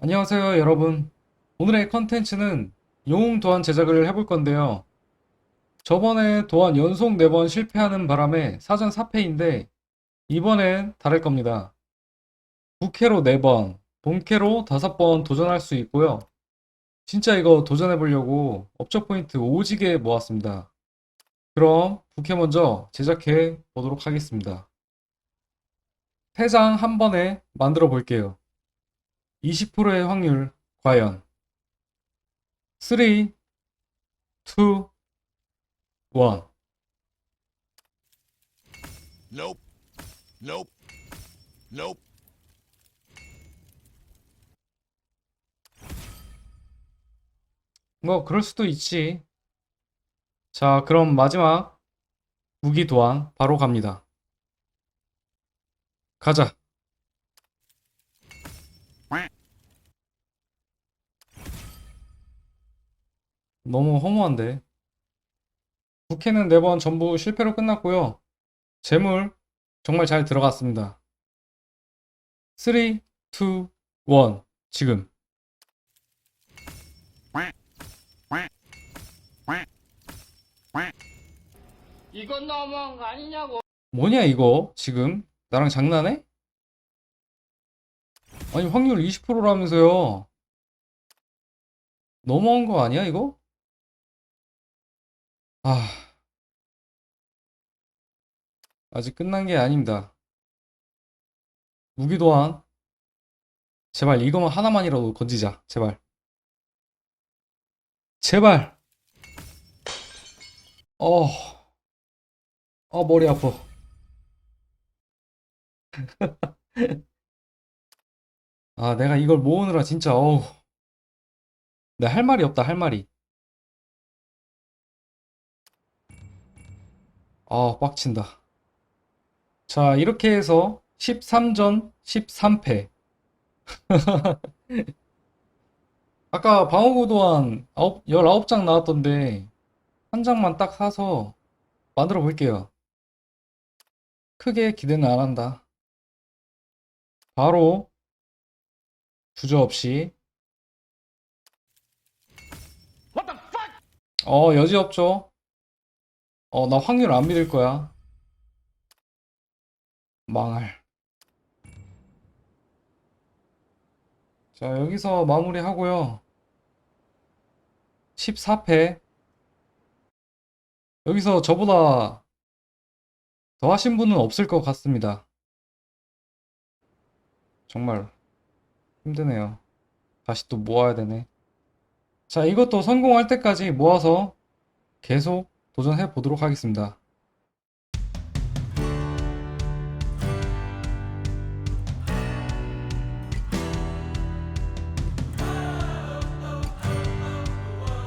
안녕하세요, 여러분. 오늘의 컨텐츠는 영웅 도안 제작을 해볼 건데요. 저번에 도안 연속 4번 실패하는 바람에 사전 4패인데, 이번엔 다를 겁니다. 부캐로 4번, 본캐로 5번 도전할 수 있고요. 진짜 이거 도전해보려고 업적 포인트 오지게 모았습니다. 그럼 부캐 먼저 제작해 보도록 하겠습니다. 3장 한 번에 만들어 볼게요. 20%의 확률, 과연. 3, 2, 1. Nope. Nope. Nope. 뭐, 그럴 수도 있지. 자, 그럼 마지막 무기 도안 바로 갑니다. 가자. 너무 허무한데. 부캐는 4번 전부 실패로 끝났고요. 재물 정말 잘 들어갔습니다. 3, 2, 1. 지금. 이건 너무한 거 아니냐고. 뭐냐 이거 지금 나랑 장난해? 아니 확률 20%라면서요 너무한 거 아니야 이거? 아. 아직 끝난 게 아닙니다. 무기 도안 제발 이거만 하나만이라도 건지자. 제발. 제발. 어, 어 머리 아파. 아, 내가 이걸 모으느라 진짜, 어우. 내할 말이 없다, 할 말이. 아, 빡친다. 자, 이렇게 해서 13전 13패. 아까 방어구도한 19장 나왔던데, 한 장만 딱 사서 만들어 볼게요. 크게 기대는 안 한다. 바로 주저 없이 어 여지 없죠 어 나 확률 안 믿을 거야. 망할. 자 여기서 마무리 하고요. 14패 여기서 저보다 더 하신 분은 없을 것 같습니다. 정말 힘드네요. 다시 또 모아야 되네. 자, 이것도 성공할 때까지 모아서 계속 도전해 보도록 하겠습니다.